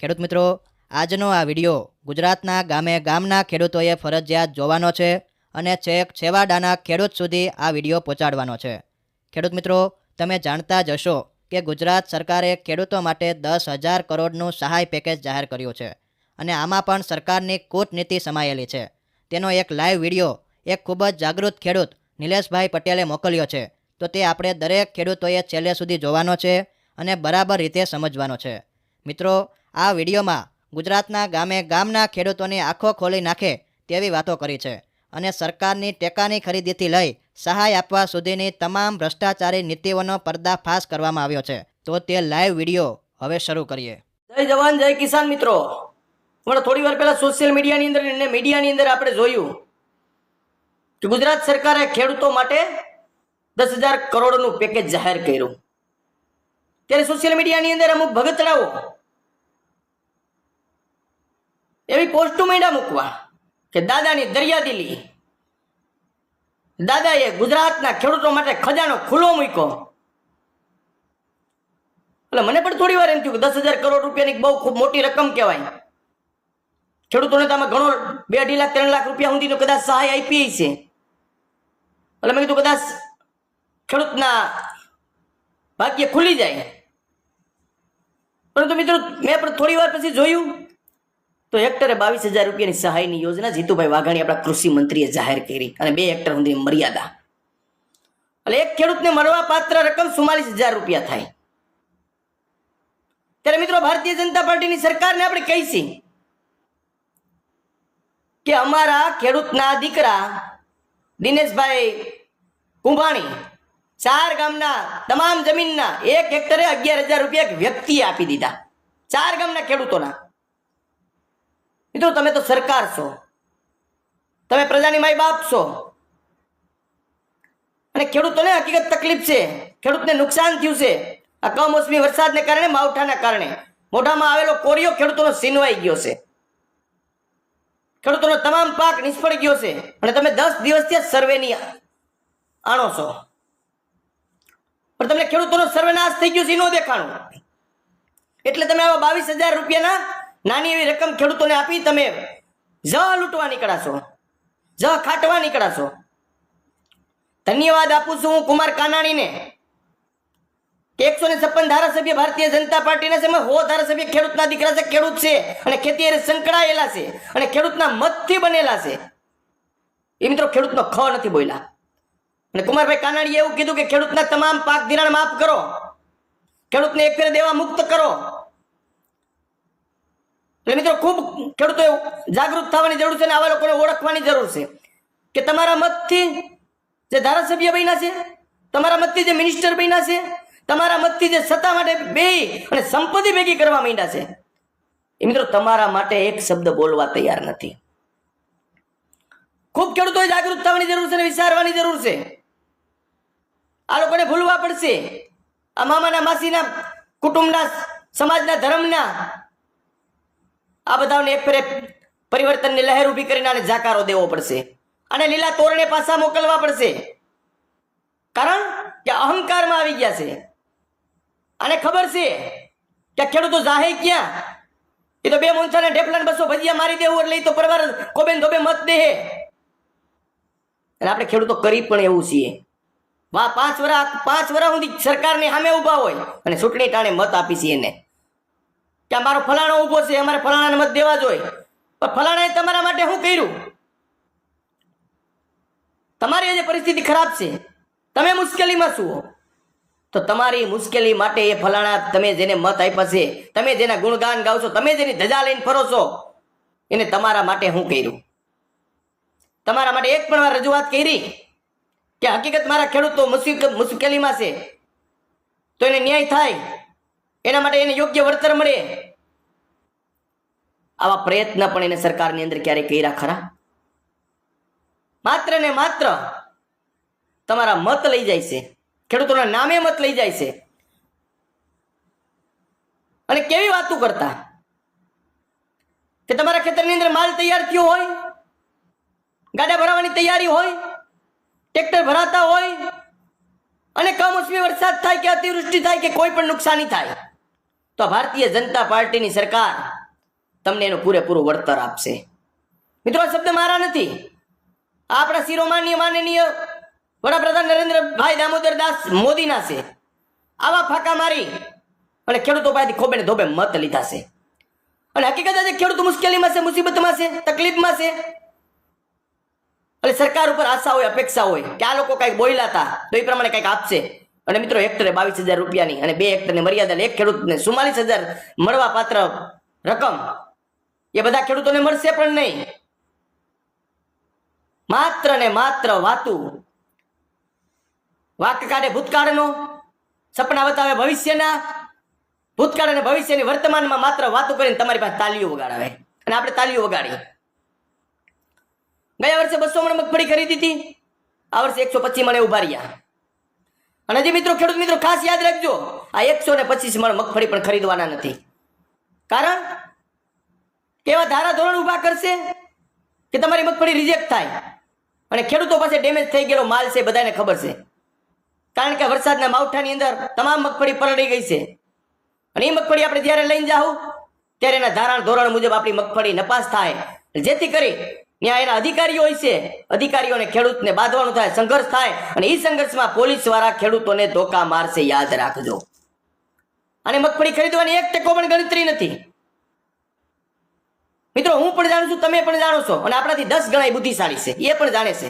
ખેડૂત મિત્રો, આજનો આ વિડિયો ગુજરાતના ગામે ગામના ખેડૂતોએ ફરજિયાત જોવાનો છે અને છેક છેવાડાના ખેડૂત સુધી આ વિડિયો પહોંચાડવાનો છે. ખેડૂત મિત્રો, તમે જાણતા જ હશો કે ગુજરાત સરકારે ખેડૂતો માટે દસ હજાર કરોડનું સહાય પેકેજ જાહેર કર્યું છે અને આમાં પણ સરકારની કૂટનીતિ સમાયેલી છે. તેનો એક લાઈવ વિડિયો એક ખૂબ જ જાગૃત ખેડૂત નિલેશભાઈ પટેલે મોકલ્યો છે. તો તે આપણે દરેક ખેડૂતોએ છેલ્લે સુધી જોવાનો છે અને બરાબર રીતે સમજવાનો છે. મિત્રો આ વિડીયોમાં ગુજરાતના ગામે ગામના ખેડૂતોની આંખો ખોલી નાખે તેવી વાતો કરી છે અને સરકારની ટેકાની ખરીદીથી લઈ સહાય આપવા સુધીની તમામ ભ્રષ્ટાચારી નીતિઓનો પર્દાફાશ કરવામાં આવ્યો છે. તો તે લાઈવ વીડિયો હવે શરૂ કરીએ. જય જવાન, જય કિસાન મિત્રો. પણ થોડી વાર પહેલા સોશિયલ મીડિયાની અંદર અને મીડિયાની અંદર આપણે જોયું કે ગુજરાત સરકારે ખેડૂતો માટે દસ હજાર કરોડનું પેકેજ જાહેર કર્યું. ત્યારે સોશિયલ મીડિયાની અંદર અમુક ભગતડાઓ એવી પોસ્ટો માંડ્યા મૂકવા કે દાદાની દરિયાદિલી દાદાએ ગુજરાતના ખેડૂતો માટે ખજાનો ખુલ્લો મૂક્યો. એટલે મને પણ થોડી વાર એમ થયું કે દસ હજાર કરોડ રૂપિયાની બહુ ખૂબ મોટી રકમ કહેવાય. ખેડૂતોને તો આમાં ઘણો બે અઢી લાખ, ત્રણ લાખ રૂપિયા સુધીનો કદાચ સહાય આપી છે એટલે મેં કીધું કદાચ ખેડૂતના ભાગ્ય ખુલી જાય. પરંતુ મિત્રો, મેં પણ થોડી વાર પછી જોયું તો હેક્ટરે બાવીસ હજાર રૂપિયાની સહાયની યોજના જીતુભાઈ વાઘાણી આપણા કૃષિ મંત્રીએ જાહેર કરી અને બે હેક્ટર સુધીની મર્યાદા. એટલે એક ખેડૂતને મળવા પાત્ર રકમ ચુમ્માલીસ હજાર રૂપિયા થાય. ત્યારે મિત્રો ભારતીય જનતા પાર્ટીની સરકારને આપણે કહીશી કે અમારા ખેડૂતના દીકરા દિનેશભાઈ કુંભાણી ચાર ગામના તમામ જમીનના એક હેક્ટરે અગિયાર હજાર રૂપિયા વ્યક્તિએ આપી દીધા. ચાર ગામના ખેડૂતોના. મિત્રો, તમે તો સરકાર છો. તમે પ્રજાની માય બાપ છો. અને ખેડૂતોને હકીકત તકલીફ છે. ખેડૂતને નુકસાન થયું છે. આ કમોસમી વરસાદને કારણે, માવઠાના કારણે. મોઢામાં આવેલો કોરિયો ખેડૂતોનો સીનવાઈ ગયો છે. ખેડૂતોનો તમામ પાક નિષ્ફળ ગયો છે. અને તમે દસ દિવસથી જ સર્વેની આણો છો. પણ તમને ખેડૂતોનો સર્વેનાશ થઈ ગયો છે એનો દેખાણું. એટલે તમે આવા બાવીસ હજાર રૂપિયાના નાની એવી રકમ ખેડૂતોને આપી તમે જ લૂંટવા નીકળાશો જ ખાટવા નીકળાશો ધન્યવાદ આપું છું હું કુમાર કાનાણીને. કે એકસો ને છપ્પન ધારાસભ્ય ભારતીય જનતા પાર્ટીના છે હો ધારાસભ્ય ખેડૂતના દીકરા છે, ખેડૂત છે, અને ખેતી હારે સંકળાયેલા છે, અને ખેડૂતના મતથી બનેલા છે. એ મિત્રો ખેડૂતનો ખ નથી બોલ્યા. અને કુમારભાઈ કાનાણીએ એવું કીધું કે ખેડૂતના તમામ પાક ધિરાણ માફ કરો. ખેડૂતને એક ફેર દેવા મુક્ત કરો. એટલે મિત્રો ખૂબ ખેડૂતો જાગૃત થવાની જરૂર છે અને આવા લોકોને ઓળખવાની જરૂર છે. કે તમારા મતથી જે ધારાસભ્ય બન્યા છે, તમારા મતથી જે મિનિસ્ટર બન્યા છે, તમારા મતથી જે સત્તા માટે બે અને સંપત્તિ ભેગી કરવા માંડ્યા છે. એ મિત્રો તમારા માટે એક શબ્દ બોલવા તૈયાર નથી. ખૂબ ખેડૂતોએ જાગૃત થવાની જરૂર છે વિચારવાની જરૂર છે. આ લોકોને ભૂલવા પડશે. આ મામાના માસીના કુટુંબના સમાજના ધર્મના આ બધાને એક ફેરે પરિવર્તનની લહેર ઊભી કરીને આને જાકારો દેવો પડશે. અને લીલા તોરણે પાછા મોકલવા પડશે. કારણ કે અહંકારમાં આવી ગયા છે. અને ખબર છે કે ખેડૂતો જાહે ક્યાં? એ તો બે મોનસાને ઢેપલાને બસો ભજીયા મારી દેવું એટલે એ તો પરવાર કોબેન ધોબે મત દે અને આપણે ખેડૂતો કરી પણ એવું છીએ. વાહ પાંચ વર્ષ પાંચ વર્ષ સુધી સરકારની સામે ઊભા હોય અને ચૂંટણી ટાણે મત આપી છીએ એને. કે અમારો ફલાણો ઊભો છે, અમારે ફલાણાને મત દેવા જોઈએ. પણ ફલાણાએ તમારા માટે શું કર્યું? તમારી આજે પરિસ્થિતિ ખરાબ છે. તમે મુશ્કેલીમાં છો. તો તમારી મુશ્કેલી માટે એ ફલાણા તમે જેને મત આપ્યા છે, તમે જેના ગુણગાન ગાવ છો, તમે જેની ધજા લઈને ફરો છો, એને તમારા માટે શું કર્યું? તમારા માટે એક પણ વાર રજૂઆત કરી કે હકીકત મારા ખેડૂતો મુશ્કેલ મુશ્કેલીમાં છે. તો એને ન્યાય થાય. એના માટે એને યોગ્ય વળતર મળે. આવા પ્રયત્ન પણ એને સરકારની અંદર ક્યારેય કર્યા ખરા? માત્ર ને માત્ર તમારા મત લઈ જાય છે. ખેડૂતોના નામે મત લઈ જાય છે. અને કેવી વાતો કરતા? કે તમારા ખેતરની અંદર માલ તૈયાર થયો હોય, ગાડા ભરાવાની તૈયારી હોય, ટ્રેક્ટર ભરાતા હોય, અને કમોસમી વરસાદ થાય કે અતિવૃષ્ટિ થાય કે કોઈ પણ નુકસાની થાય. તો ભારતીય જનતા પાર્ટીની સરકાર તમને એનું પૂરેપૂરું વળતર આપશે. મિત્રો, આ શબ્દ મારા નથી. આપણા શિરોમાન્ય, માનનીય વડાપ્રધાન નરેન્દ્રભાઈ દામોદર દાસ મોદીના છે. આવા ફાંકા મારી અને ખેડૂતો પાસેથી ખોબે ને ધોબે મત લીધા છે. અને હકીકત છે ખેડૂતો મુશ્કેલીમાં છે, મુસીબતમાં છે, તકલીફમાં છે. એટલે સરકાર ઉપર આશા હોય, અપેક્ષા હોય કે આ લોકો કંઈક બોલ્યા હતા, તો એ પ્રમાણે કંઈક આપશે. અને મિત્રો હેક્ટરે બાવીસ હજાર રૂપિયાની અને બે હેક્ટરની મર્યાદા એક ખેડૂતને ચુમ્માલીસ હજાર મળવા પાત્ર રકમ. એ બધા ખેડૂતોને મળશે પણ નહીં. માત્ર ને માત્ર વાતું. વાક કાઢે ભૂતકાળનો. સપના બતાવે ભવિષ્યના. ભૂતકાળ અને ભવિષ્યની વર્તમાનમાં માત્ર વાતો કરીને તમારી પાસે તાલીઓ વગાડાવે. અને આપણે તાલીઓ વગાડીએ. ગયા વર્ષે બસો મણ મગફળી ખરીદી હતી. આ વર્ષે એકસો પચીસ મણે ઊભા રહ્યા. અને જે મિત્રો, ખેડૂત મિત્રો, ખાસ યાદ રાખજો, આ એકસો ને પચીસ મણ મગફળી પણ ખરીદવાના નથી. કારણ કેવા ધારા ધોરણ ઊભા કરશે કે તમારી મગફળી રિજેક્ટ થાય અને ખેડૂતો પાસે ડેમેજ થઈ ગયેલો માલ છે બધાને ખબર છે. કારણ કે વરસાદના માવઠાની અંદર તમામ મગફળી પલળી ગઈ છે. અને એ મગફળી આપણે જ્યારે લઈને જાઉં, ત્યારે એના ધારણ ધોરણ મુજબ આપણી મગફળી નપાસ થાય. જેથી કરી ત્યાં એના અધિકારીઓ હોય છે. અધિકારીઓને ખેડૂતને બાંધવાનું થાય, સંઘર્ષ થાય અને એ સંઘર્ષમાં પોલીસવાળા ખેડૂતોને ધોકા મારશે, યાદ રાખજો. અને મગફળી ખરીદવાની એક ટકો પણ ગણતરી નથી. મિત્રો, હું પણ જાણું છું, તમે પણ જાણો છો અને આપણાથી દસ ગણા બુદ્ધિશાળી છે. એ પણ જાણે છે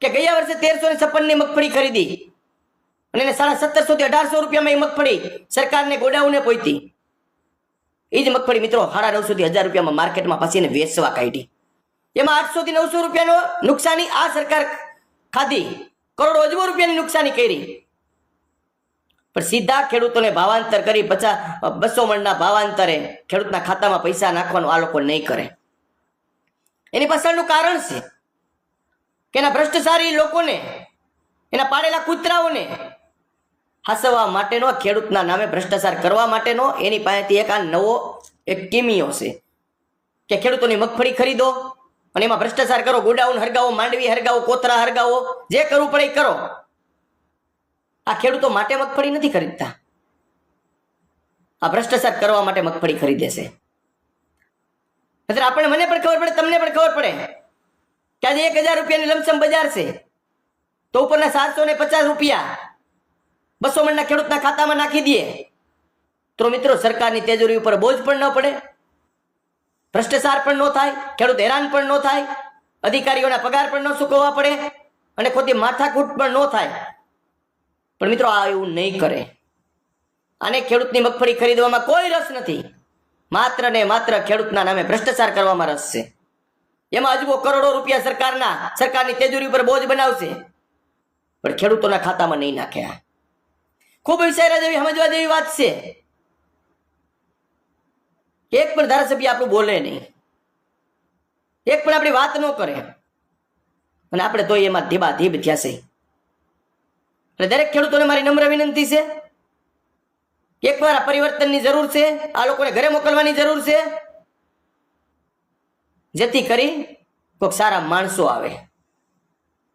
કે ગયા વર્ષે તેરસો ને છપ્પનની મગફળી ખરીદી અને એને સાડા સત્તરસો થી અઢારસો રૂપિયામાં એ મગફળી સરકારને ગોડાઉને પહોંચી. એ જ મગફળી મિત્રો, સાડા નવસો થી હજાર રૂપિયામાં માર્કેટમાં પછી એને વેચવા કાઢી. એમાં આઠસો થી નવસો રૂપિયાનો નુકસાની આ સરકાર ખાધી. કરોડો અજબો રૂપિયાની નુકસાની કરી. પણ સીધા ખેડૂતોને ભાવાંતર કરી પચાસ, બસો મણના ભાવાંતરે ખેડૂતના ખાતામાં પૈસા નાખવાનું આ લોકો નહીં કરે. એની પાછળનું કારણ છે કે એના ભ્રષ્ટાચારી લોકોને, એના પાડેલા કૂતરાઓને હસવા માટેનો, ખેડૂતના નામે ભ્રષ્ટાચાર કરવા માટેનો એની પાસેથી એક આ નવો એક કિમિયો છે કે ખેડૂતોની મગફળી ખરીદો અને એમાં ભ્રષ્ટાચાર કરો, ગોડાઉન હરગાવો, માંડવી હરગાવો કોતરા હરગાવો, જે કરવું પડે એ કરો. આ ખેડૂતો માટે મગફળી નથી ખરીદતા. આ ભ્રષ્ટાચાર કરવા માટે મગફળી ખરીદે છે. આપણે મને પણ ખબર પડે, તમને પણ ખબર પડે કે આજે એક હજાર રૂપિયાની લમસમ બજાર છે. તો ઉપરના સાતસો ને પચાસ રૂપિયા બસો મણના ખેડૂતના ખાતામાં નાખી દઈએ. તો મિત્રો, સરકારની તેજોરી ઉપર બોજ પણ ન પડે. ભ્રષ્ટાચાર પણ ન થાય, ખેડૂત હેરાન પણ ન થાય, અધિકારીઓના પગાર પણ ન ચૂકવવા પડે અને ખોટી માથાકૂટ પણ ન થાય. પણ મિત્રો આ એવું નહીં કરે. આને ખેડૂતની મગફળી ખરીદવામાં કોઈ રસ નથી. માત્ર ને માત્ર ખેડૂતના નામે ભ્રષ્ટાચાર કરવામાં રસ છે. એમાં અજબો કરોડો રૂપિયા સરકારના, સરકારની તેજુરી ઉપર બોજ બનાવશે. પણ ખેડૂતોના ખાતામાં નહીં નાખ્યા. ખૂબ વિચાર્યા જેવી સમજવા જેવી વાત છે. એક પણ ધારાસભ્ય આપણું બોલે નહીં. એક પણ આપણી વાત ન કરે. અને આપણે તો એમાં ધીબા ધીબ થયા છે. એટલે દરેક ખેડૂતોને મારી નમ્ર વિનંતી છે. એકવાર આ પરિવર્તનની જરૂર છે. આ લોકોને ઘરે મોકલવાની જરૂર છે. જેથી કરી કોઈક સારા માણસો આવે.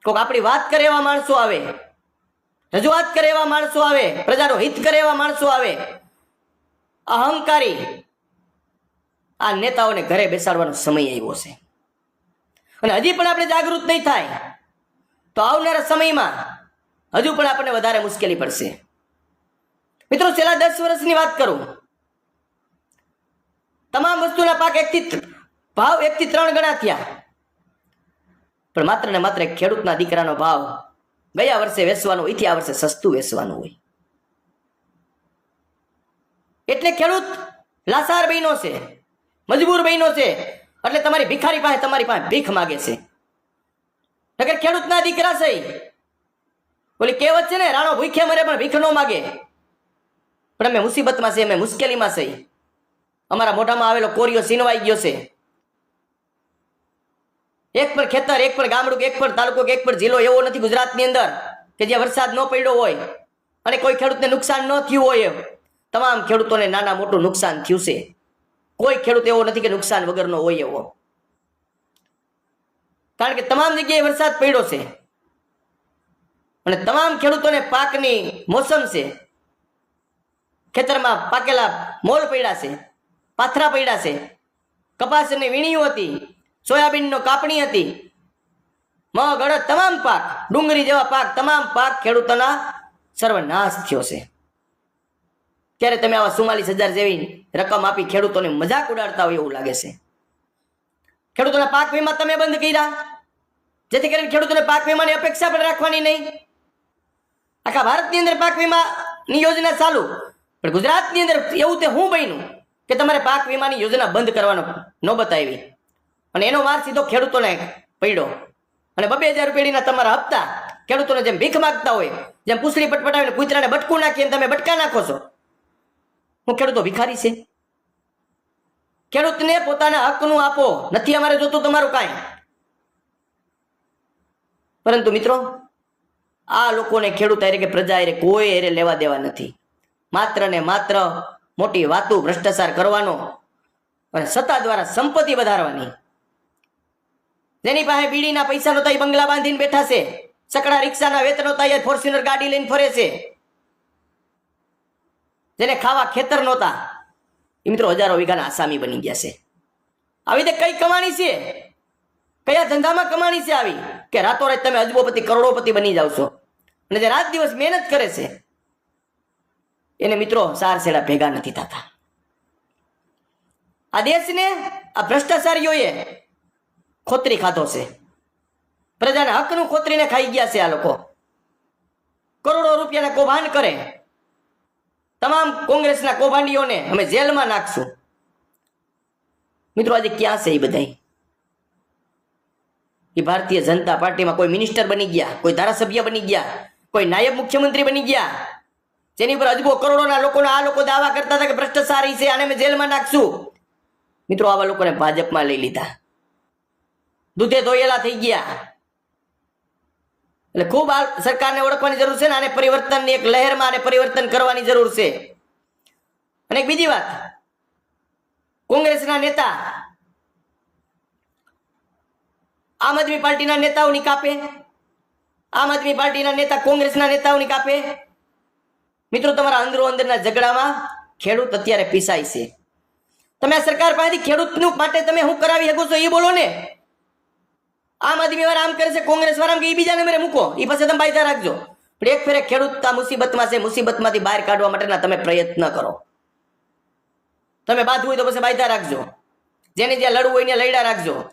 કોઈક આપણી વાત કરે એવા માણસો આવે. રજૂઆત કરે એવા માણસો આવે. પ્રજાનો હિત કરે એવા માણસો આવે. અહંકારી આ નેતાઓને ઘરે બેસાડવાનો સમય આવ્યો છે. અને હજી પણ આપણે જાગૃત નહીં થાય, તો આવનારા સમયમાં હજુ પણ આપણને વધારે મુશ્કેલી પડશે. મિત્રો, છેલ્લા દસ વર્ષની વાત કરું. તમામ વસ્તુના પાક એકથી ભાવ એકથી ત્રણ ગણા થયા. પણ માત્ર ને માત્ર ખેડૂતના દીકરાનો ભાવ ગયા વર્ષે વેચવાનો એથી આ વર્ષે સસ્તું વેચવાનું હોય. એટલે ખેડૂત લાસાર બહેનો છે. મજબૂર બહેનો છે. એટલે તમારી ભિખારી પાસે તમારી પાસે ભીખ માગે છે. નકર ખેડૂતના દીકરા છે ઓલી કહેવત છે ને, રાણો ભૂખે મરે પણ ભીખ ન માગે. પણ અમે મુસીબતમાં છે, અમે મુશ્કેલીમાં છે અમારા મોઢામાં આવેલો કોરિયો સીનવાઈ ગયો છે. એક પણ ખેતર, એક પણ ગામડું એક પણ તાલુકો એક પણ જિલ્લો એવો નથી ગુજરાતની અંદર કે જ્યાં વરસાદ ન પડ્યો હોય અને કોઈ ખેડૂતને નુકસાન ન થયું હોય એમ. તમામ ખેડૂતોને નાના મોટું નુકસાન થયું છે. કોઈ ખેડૂત એવો નથી કે નુકસાન વગરનો હોય એવો. કારણ કે તમામ જગ્યાએ વરસાદ પડ્યો છે. અને તમામ ખેડૂતોને પાકની મોસમ છે. ખેતરમાં પાકેલા મોલ પડ્યા છે, પાથરા પડ્યા છે. કપાસની વીણીઓ હતી, સોયાબીનનો કાપણી હતી. મગ અડદ તમામ પાક, ડુંગળી જેવા પાક, તમામ પાક ખેડૂતોના સર્વનાશ થયો છે. ત્યારે તમે આવા ચુમ્માલીસ હજાર જેવી રકમ આપી ખેડૂતોને મજાક ઉડાડતા હોય એવું લાગે છે. ખેડૂતોના પાક વીમા તમે બંધ કર્યા. જેથી કરીને ખેડૂતોને પાક વીમાની અપેક્ષા પણ રાખવાની નહીં. આખા ભારતની અંદર પાક વીમાની યોજના ચાલુ. પણ ગુજરાતની અંદર એવું તે હું બન્યું કે તમારે પાક વીમાની યોજના બંધ કરવાનો નોબત આવી અને એનો માર સીધો ખેડૂતોને પડ્યો. અને બબે હજાર રૂપિયાના તમારા હપ્તા ખેડૂતોને જેમ ભીખ માગતા હોય, જેમ પૂછડી પટપટાવીને કૂતરાને બટકું નાખીને તમે બટકા નાખો છો હું ખેડૂતો ભિખારી છે. ખેડૂતને પોતાના હકનું આપો. નથી અમારે જોતું તમારું કાંઈ. પરંતુ મિત્રો, આ લોકોને ખેડૂત અરે કે પ્રજા અરે કોઈ એરે લેવા દેવા નથી. માત્ર ને માત્ર મોટી વાતો ભ્રષ્ટાચાર કરવાનો અને સત્તા દ્વારા સંપત્તિ વધારવાની. જેની પાસે બીડીના પૈસા એ બંગલા બાંધીને બેઠા છે. સકડા રિક્ષાના વેતનો એ ફોર્ચ્યુનર ગાડી લઈને ફરે છે. જેને ખાવા ખેતર નહોતા. એ મિત્રો હજારો વીઘાના આસામી બની ગયા છે. આવી રીતે કઈ કમાણી છે? કયા ધંધામાં કમાણી છે આવી? કે રાતોરાત તમે અજબોપતિ, કરોડોપતિ બની જાવ છો. અને જે રાત દિવસ મહેનત કરે છે, એને મિત્રો સાર સેડા ભેગા નથી થતા. આ દેશને, આ ભ્રષ્ટાચારીઓએ ખોતરી ખાધો છે. પ્રજાના હકનું ખોતરીને ખાઈ ગયા છે આ લોકો. કરોડો રૂપિયાના કૌભાંડ કરે. તમામ કોંગ્રેસના કૌભાંડીઓને અમે જેલમાં નાખશું. મિત્રો, આજે ક્યાં છે એ બધા એ ભારતીય જનતા પાર્ટીમાં કોઈ મિનિસ્ટર બની ગયા, કોઈ ધારાસભ્ય બની ગયા, કોઈ નાયબ મુખ્યમંત્રી બની ગયા, જેની પર અજબો કરોડોના લોકોના આ લોકો દાવા કરતા હતા કે ભ્રષ્ટાચારી છે, આને અમે જેલમાં નાખશું. મિત્રો, આવા લોકોને ભાજપમાં લઈ લીધા. દૂધે ધોયેલા થઈ ગયા. એટલે ખૂબ આ સરકારને ઓળખવાની જરૂર છે ને આને પરિવર્તનની એક લહેરમાં આને પરિવર્તન કરવાની જરૂર છે. અને એક બીજી વાત, કોંગ્રેસના નેતા આમ આદમી પાર્ટીના નેતાઓની કાપે, આમ આદમી પાર્ટીના નેતા કોંગ્રેસના નેતાઓની કાપે. મિત્રો, તમારા અંદરો અંદરના ઝઘડામાં ખેડૂત અત્યારે પીસાય છે. તમે આ સરકાર પાસેથી ખેડૂતનું માટે તમે શું કરાવી શકો છો એ બોલો ને. આમ આદમી વાળા આમ કરે છે, કોંગ્રેસ વાળા કે એ બીજા નંબરે મૂકો. એ પાસે તમે બાયતા રાખજો. પણ એક ફેરે ખેડૂત મુસીબતમાં છે, મુસીબતમાંથી બહાર કાઢવા માટેના તમે પ્રયત્ન કરો. તમે બાંધવું હોય તો પછી બાયતા રાખજો. જેને જ્યાં લડવું હોય લડ્યા રાખજો.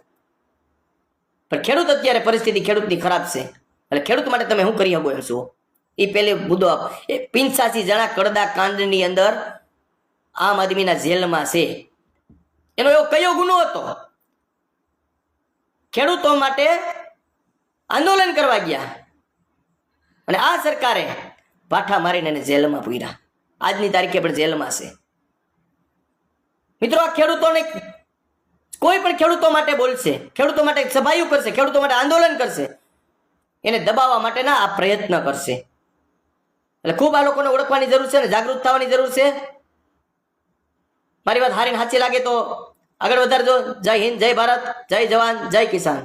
પણ ખેડૂત અત્યારે પરિસ્થિતિ ખેડૂતની ખરાબ છે. એટલે ખેડૂત માટે તમે શું કરી શકો એમ છો? એ પેલે મુદ્દો એ પિંચાસી જણા કડદા કાંડની અંદર આમ આદમીના જેલમાં છે. એનો એવો કયો ગુનો હતો? ખેડૂતો માટે આંદોલન કરવા ગયા. અને આ સરકારે પાઠા મારીને એને જેલમાં પૂર્યા. આજની તારીખે પણ જેલમાં છે મિત્રો, આ ખેડૂતોને કોઈ પણ ખેડૂતો માટે બોલશે, ખેડૂતો માટે સભાયું કરશે, ખેડૂતો માટે આંદોલન કરશે, એને દબાવવા માટેના આ પ્રયત્ન કરશે. એટલે ખૂબ આ લોકોને ઓળખવાની જરૂર છે ને જાગૃત થવાની જરૂર છે. મારી વાત હારીને સાચી લાગે તો આગળ વધારજો. જય હિન્દ જય ભારત જય જવાન જય કિસાન.